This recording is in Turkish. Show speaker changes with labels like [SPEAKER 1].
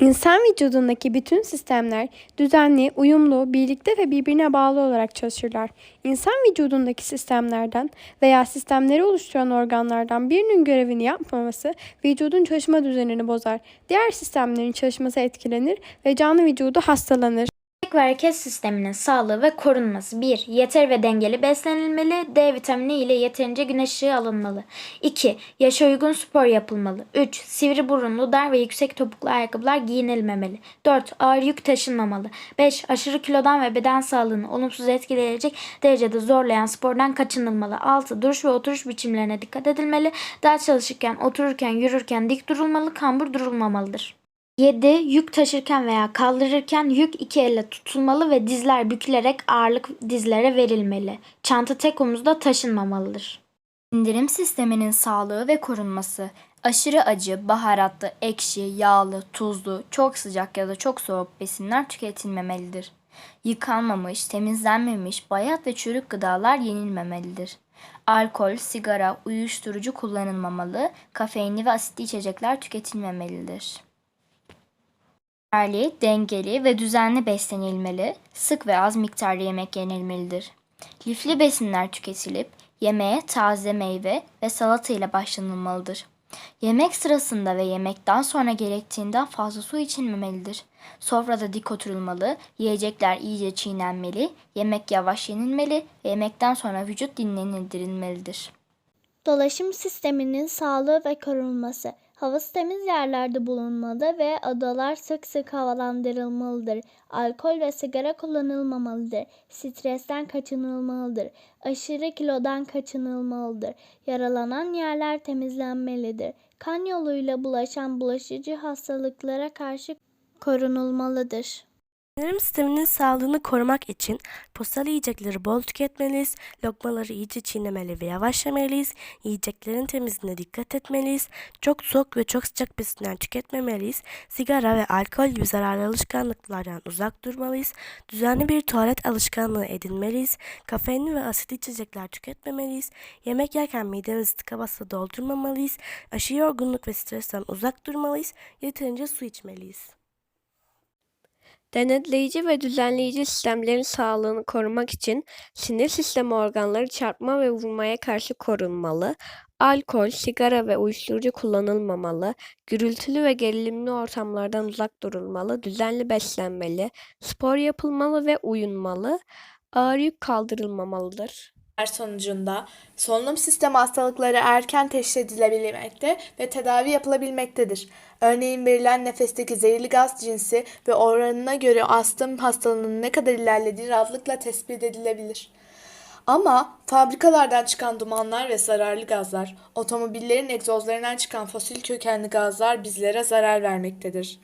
[SPEAKER 1] İnsan vücudundaki bütün sistemler düzenli, uyumlu, birlikte ve birbirine bağlı olarak çalışırlar. İnsan vücudundaki sistemlerden veya sistemleri oluşturan organlardan birinin görevini yapmaması vücudun çalışma düzenini bozar. Diğer sistemlerin çalışması etkilenir ve canlı vücudu hastalanır.
[SPEAKER 2] Böbrek ve hareket sisteminin sağlığı ve korunması 1. Yeter ve dengeli beslenilmeli. D vitamini ile yeterince güneş ışığı alınmalı. 2. Yaşa uygun spor yapılmalı. 3. Sivri burunlu, dar ve yüksek topuklu ayakkabılar giyinilmemeli. 4. Ağır yük taşınmamalı. 5. Aşırı kilodan ve beden sağlığını olumsuz etkileyecek derecede zorlayan spordan kaçınılmalı. 6. Duruş ve oturuş biçimlerine dikkat edilmeli. Ders çalışırken, otururken, yürürken dik durulmalı, kambur durulmamalıdır. 7. Yük taşırken veya kaldırırken yük iki elle tutulmalı ve dizler bükülerek ağırlık dizlere verilmeli. Çanta tek omuzda taşınmamalıdır.
[SPEAKER 3] Sindirim sisteminin sağlığı ve korunması. Aşırı acı, baharatlı, ekşi, yağlı, tuzlu, çok sıcak ya da çok soğuk besinler tüketilmemelidir. Yıkanmamış, temizlenmemiş, bayat ve çürük gıdalar yenilmemelidir. Alkol, sigara, uyuşturucu kullanılmamalı, kafeinli ve asitli içecekler tüketilmemelidir. Yeterli, dengeli ve düzenli beslenilmeli, sık ve az miktarda yemek yenilmelidir. Lifli besinler tüketilip yemeğe taze meyve ve salata ile başlanılmalıdır. Yemek sırasında ve yemekten sonra gerektiğinden fazla su içilmemelidir. Sofrada dik oturulmalı, yiyecekler iyice çiğnenmeli, yemek yavaş yenilmeli ve yemekten sonra vücut dinlendirilmelidir.
[SPEAKER 4] Dolaşım sisteminin sağlığı ve korunması. Havası temiz yerlerde bulunmalı ve odalar sık sık havalandırılmalıdır. Alkol ve sigara kullanılmamalıdır. Stresten kaçınılmalıdır. Aşırı kilodan kaçınılmalıdır. Yaralanan yerler temizlenmelidir. Kan yoluyla bulaşan bulaşıcı hastalıklara karşı korunulmalıdır.
[SPEAKER 5] Sindirim sisteminin sağlığını korumak için postal yiyecekleri bol tüketmeliyiz, lokmaları iyice çiğnemeli ve yavaş yemeliyiz, yiyeceklerin temizliğine dikkat etmeliyiz, çok soğuk ve çok sıcak besinler tüketmemeliyiz, sigara ve alkol gibi zararlı alışkanlıklardan uzak durmalıyız, düzenli bir tuvalet alışkanlığı edinmeliyiz, kafeinli ve asitli içecekler tüketmemeliyiz, yemek yerken midemizi tıka basa doldurmamalıyız, aşırı yorgunluk ve stresten uzak durmalıyız, yeterince su içmeliyiz.
[SPEAKER 1] Denetleyici ve düzenleyici sistemlerin sağlığını korumak için sinir sistemi organları çarpma ve vurmaya karşı korunmalı, alkol, sigara ve uyuşturucu kullanılmamalı, gürültülü ve gerilimli ortamlardan uzak durulmalı, düzenli beslenmeli, spor yapılmalı ve uyunmalı, ağır yük kaldırılmamalıdır.
[SPEAKER 6] Sonucunda solunum sistemi hastalıkları erken teşhis edilebilmekte ve tedavi yapılabilmektedir. Örneğin verilen nefesteki zehirli gaz cinsi ve oranına göre astım hastalığının ne kadar ilerlediği rahatlıkla tespit edilebilir. Ama fabrikalardan çıkan dumanlar ve zararlı gazlar, otomobillerin egzozlarından çıkan fosil kökenli gazlar bizlere zarar vermektedir.